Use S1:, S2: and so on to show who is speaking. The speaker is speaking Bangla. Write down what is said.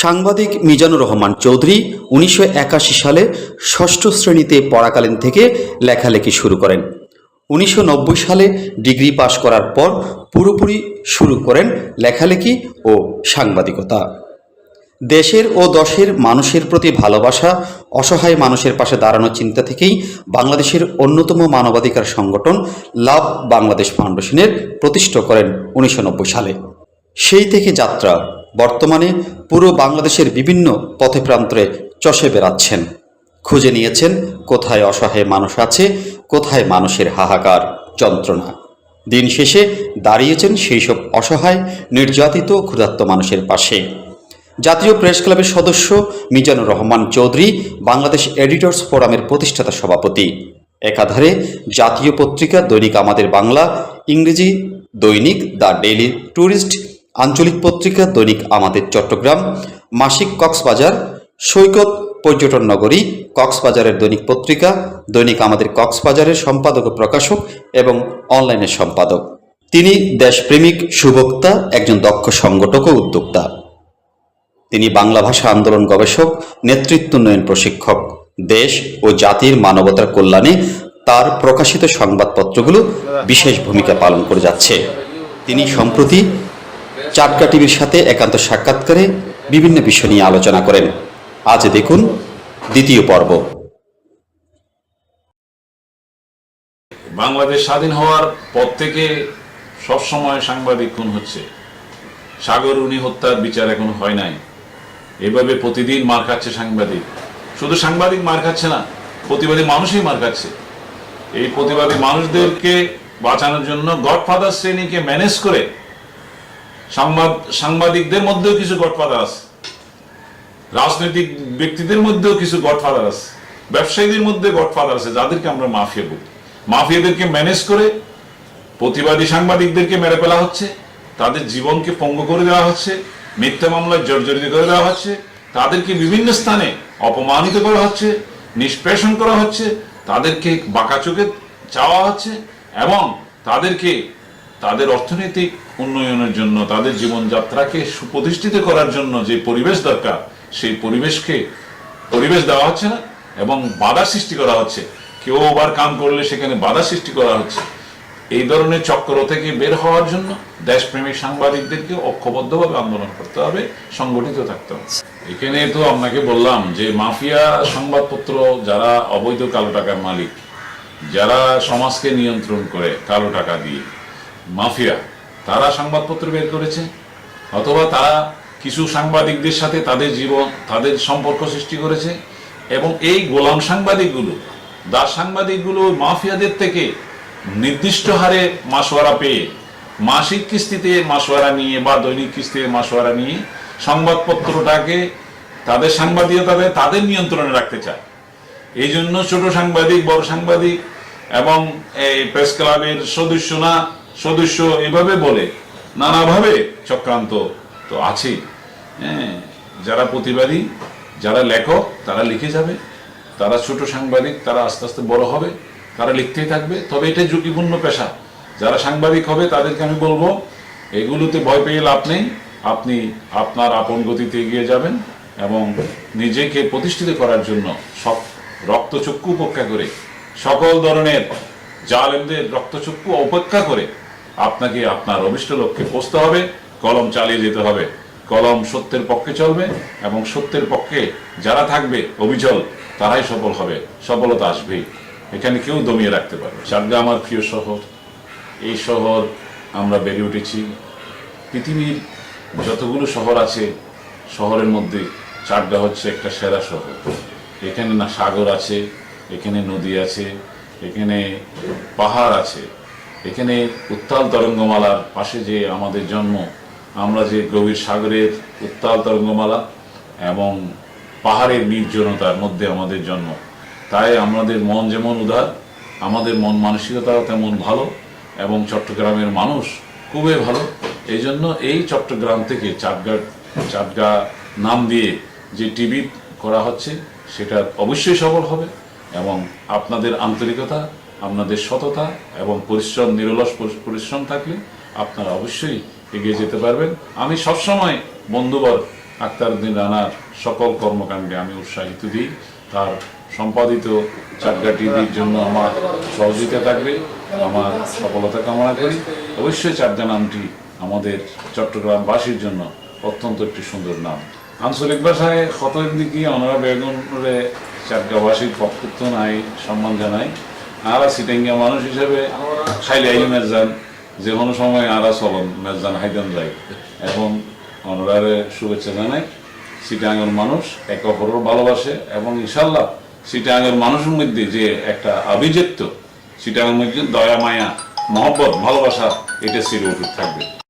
S1: সাংবাদিক মিজানুর রহমান চৌধুরী উনিশশো একাশি সালে ষষ্ঠ শ্রেণীতে পড়াকালীন থেকে লেখালেখি শুরু করেন। উনিশশো নব্বই সালে ডিগ্রি পাশ করার পর পুরোপুরি শুরু করেন লেখালেখি ও সাংবাদিকতা। দেশের ও দশের মানুষের প্রতি ভালোবাসা, অসহায় মানুষের পাশে দাঁড়ানোর চিন্তা থেকেই বাংলাদেশের অন্যতম মানবাধিকার সংগঠন লাভ বাংলাদেশ ফাউন্ডেশনের প্রতিষ্ঠা করেন উনিশশো নব্বই সালে। সেই থেকে যাত্রা বর্তমানে পুরো বাংলাদেশের বিভিন্ন পথে প্রান্তরে চষে বেড়াচ্ছেন। খুঁজে নিয়েছেন কোথায় অসহায় মানুষ আছে, কোথায় মানুষের হাহাকার যন্ত্রণা। দিন শেষে দাঁড়িয়েছেন সেই সব অসহায়, নির্যাতিত, ক্ষুধার্ত মানুষের পাশে। জাতীয় প্রেস ক্লাবের সদস্য মিজানুর রহমান চৌধুরী, বাংলাদেশ এডিটর্স ফোরামের প্রতিষ্ঠাতা সভাপতি। একাধারে জাতীয় পত্রিকা দৈনিক আমাদের বাংলা, ইংরেজি দৈনিক দ্য ডেইলি ট্যুরিস্ট আঞ্চলিক পত্রিকা দৈনিক আমাদের চট্টগ্রাম, মাসিক কক্সবাজার, সৈকত পর্যটন নগরী, কক্সবাজারের দৈনিক পত্রিকা, দৈনিক আমাদের কক্সবাজারের সম্পাদক প্রকাশক এবং অনলাইনের সম্পাদক। তিনি দেশপ্রেমিক সুবক্তা, একজন দক্ষ সংগঠক ও উদ্যোক্তা। তিনি বাংলা ভাষা আন্দোলন গবেষক, নেতৃত্ব উন্নয়ন প্রশিক্ষক। দেশ ও জাতির মানবতার কল্যাণে তার প্রকাশিত সংবাদপত্রগুলো বিশেষ ভূমিকা পালন করে যাচ্ছে। তিনি সম্প্রতি চাটকা টিভির সাথে একান্ত সাক্ষাৎকারে বিভিন্ন বিষয় নিয়ে আলোচনা করেন। আজ দেখুন দ্বিতীয় পর্ব।
S2: বাংলাদেশ স্বাধীন হওয়ার পর থেকে সবসময় সাংবাদিক খুন হচ্ছে। সাগর উনি হত্যার বিচার এখন হয় নাই। এভাবে প্রতিদিন মার খাচ্ছে সাংবাদিক। শুধু সাংবাদিক মার খাচ্ছে না, প্রতিবাদী মানুষই মার খাচ্ছে। এই প্রতিবাদী মানুষদেরকে বাঁচানোর জন্য গডফাদার শ্রেণীকে ম্যানেজ করে সংবাদ, সাংবাদিকদের মধ্যেও কিছু গডফাদার আছে। রাজনৈতিক ব্যক্তিদের মধ্যেও কিছু গডফাদার আছে। ব্যবসায়ীদের মধ্যে গডফাদার আছে, যাদেরকে আমরা মাফিয়া বলি। মাফিয়াদেরকে ম্যানেজ করে প্রতিবাদী সাংবাদিকদেরকে মেরে ফেলা হচ্ছে, তাদের জীবনকে পঙ্গু করে দেওয়া হচ্ছে, মিথ্যা মামলায় জর্জরিত করে দেওয়া হচ্ছে, তাদেরকে বিভিন্ন স্থানে অপমানিত করা হচ্ছে, নিষ্পেষণ করা হচ্ছে, তাদেরকে বাঁকা চোখে চাওয়া হচ্ছে, এবং তাদেরকে তাদের অর্থনৈতিক উন্নয়নের জন্য, তাদের জীবনযাত্রাকে সুপ্রতিষ্ঠিত করার জন্য যে পরিবেশ দরকার, সেই পরিবেশকে, পরিবেশ দেওয়া হচ্ছে না এবং বাধা সৃষ্টি করা হচ্ছে। কেউ ওভার কাম করলে সেখানে বাধা সৃষ্টি করা হচ্ছে। এই ধরনের চক্র থেকে বের হওয়ার জন্য দেশপ্রেমিক সাংবাদিকদেরকে ঐক্যবদ্ধভাবে আন্দোলন করতে হবে, সংগঠিত থাকতে হবে। এখানে তো আপনাকে বললাম যে মাফিয়া সংবাদপত্র যারা অবৈধ কালো টাকার মালিক, যারা সমাজকে নিয়ন্ত্রণ করে কালো টাকা দিয়ে মাফিয়া, তারা সংবাদপত্র বের করেছে, অথবা তারা কিছু সাংবাদিকদের সাথে তাদের জীবন, তাদের সম্পর্ক সৃষ্টি করেছে, এবং এই গোলাম সাংবাদিকগুলো, দাস সাংবাদিকগুলো মাফিয়াদের থেকে নির্দিষ্ট হারে মাসোয়ারা পেয়ে, মাসিক কিস্তিতে মাসোয়ারা নিয়ে বা দৈনিক কিস্তিতে মাসোয়ারা নিয়ে সংবাদপত্রটাকে তাদের সাংবাদিকতাকে তাদের নিয়ন্ত্রণে রাখতে চায়। এই জন্য ছোট সাংবাদিক, বড় সাংবাদিক এবং এই প্রেস ক্লাবের সদস্য না সদস্য এভাবে বলে, নানাভাবে চক্রান্ত তো আছেই। হ্যাঁ যারা প্রতিবাদী, যারা লেখক, তারা লিখে যাবে। তারা ছোট সাংবাদিক, তারা আস্তে আস্তে বড় হবে। তারা লিখতেই থাকবে। তবে এটা ঝুঁকিপূর্ণ পেশা। যারা সাংবাদিক হবে, তাদেরকে আমি বলব, এগুলোতে ভয় পেয়ে লাভ নেই। আপনি আপনার আপন গতিতে এগিয়ে যাবেন এবং নিজেকে প্রতিষ্ঠিত করার জন্য সব রক্তচক্ষু উপেক্ষা করে, সকল ধরনের জালেমদের রক্তচক্ষু উপেক্ষা করে আপনাকে আপনার অভিষ্ট লক্ষ্যে পৌঁছতে হবে, কলম চালিয়ে যেতে হবে। কলম সত্যের পক্ষে চলবে এবং সত্যের পক্ষে যারা থাকবে, অবিচল, তারাই সফল হবে। সফলতা আসবেই। এখানে কেউ দমিয়ে রাখতে পারবে চাটগা আমার প্রিয় শহর, এই শহর আমরা বেড়ে উঠেছি। পৃথিবীর যতগুলো শহর আছে, শহরের মধ্যে চাটগা হচ্ছে একটা সেরা শহর। এখানে না সাগর আছে, এখানে নদী আছে, এখানে পাহাড় আছে। এখানে উত্তাল তরঙ্গমালার পাশে যে আমাদের জন্ম, আমরা যে গভীর সাগরের উত্তাল তরঙ্গমালা এবং পাহাড়ের নির্জনতার মধ্যে আমাদের জন্ম, তাই আমাদের মন যেমন উদার, আমাদের মন মানসিকতাও তেমন ভালো এবং চট্টগ্রামের মানুষ খুবই ভালো। এই জন্য এই চট্টগ্রাম থেকে চাটগা চাটগা নাম দিয়ে যে টিভি করা হচ্ছে, সেটা অবশ্যই সফল হবে এবং আপনাদের আন্তরিকতা আপনাদের সততা এবং পরিশ্রম, নিরলস পরিশ্রম থাকলে আপনারা অবশ্যই এগিয়ে যেতে পারবেন। আমি সবসময় বন্ধুবর আক্তার উদ্দিন রানার সকল কর্মকাণ্ডে আমি উৎসাহিত দিই। তার সম্পাদিত চাটগা টিভির জন্য আমার সহযোগিতা থাকবে। আমার সফলতা কামনা করি। অবশ্যই চাটগা নামটি আমাদের চট্টগ্রামবাসীর জন্য অত্যন্ত একটি সুন্দর নাম। আঞ্চলিক ভাষায় কতদিন দিকে আমরা বেগুনরে চাটগাঁওবাসীর পক্ষত্ব নাই, সম্মান জানাই। আরা সিটেঙ্গা মানুষ হিসেবে খাইলে আইলে মেজান যে কোনো সময় আরা চলন মেজান হাইদান যায় এখন অনরারে শুভেচ্ছা জানাই, সিটাঙ্গের মানুষ একে অপরের ভালোবাসে এবং ইনশাল্লাহ সিটাঙ্গের মানুষের মধ্যে যে একটা আভিজাত্য, সিটাঙ্গের মধ্যে দয়া, মায়া, মহব্বত, ভালোবাসা, এটা চির থাকবে।